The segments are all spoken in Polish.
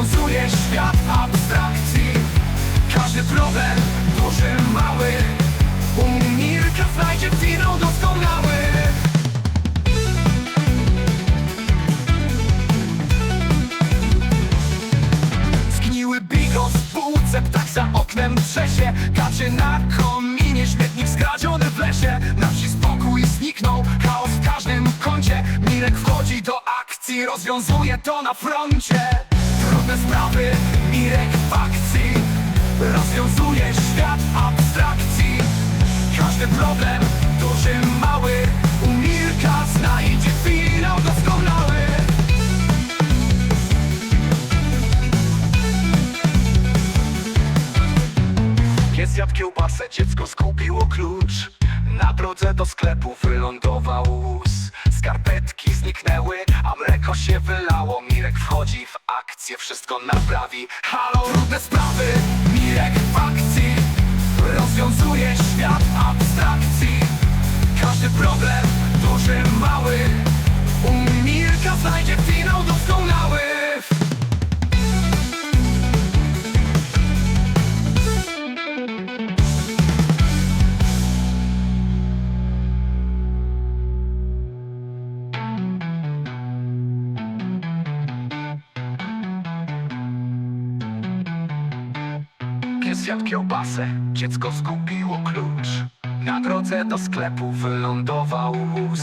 Rozwiązuje świat abstrakcji. Każdy problem, duży, mały. U znajdzie finał doskonały. Zgniły bigos w półce, ptak za oknem trzesie. Gacie na kominie, śmietnik skradziony w lesie. Na wsi spokój zniknął, chaos w każdym kącie. Mirek wchodzi do akcji, rozwiązuje to na froncie Trudne sprawy, Mirek w akcji Rozwiązuje świat abstrakcji. Każdy problem, duży, mały U Mirka znajdzie finał doskonały. Pies jadł kiełbasę, dziecko zgubiło klucz. Na drodze do sklepu wylądował łóz. Skarpetki zniknęły, a mleko się wylało. Mirek wchodzi w akcję, wszystko naprawi. Halo, trudne sprawy, Mirek w akcji. Rozwiązuje świat abstrakcji. Każdy problem, Pies jadł kiełbasę, dziecko zgubiło klucz. Na drodze do sklepu wylądował wóz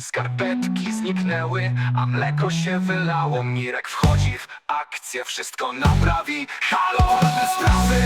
Skarpetki zniknęły, a mleko się wylało. Mirek wchodzi w akcję, wszystko naprawi. Halo, sprawy,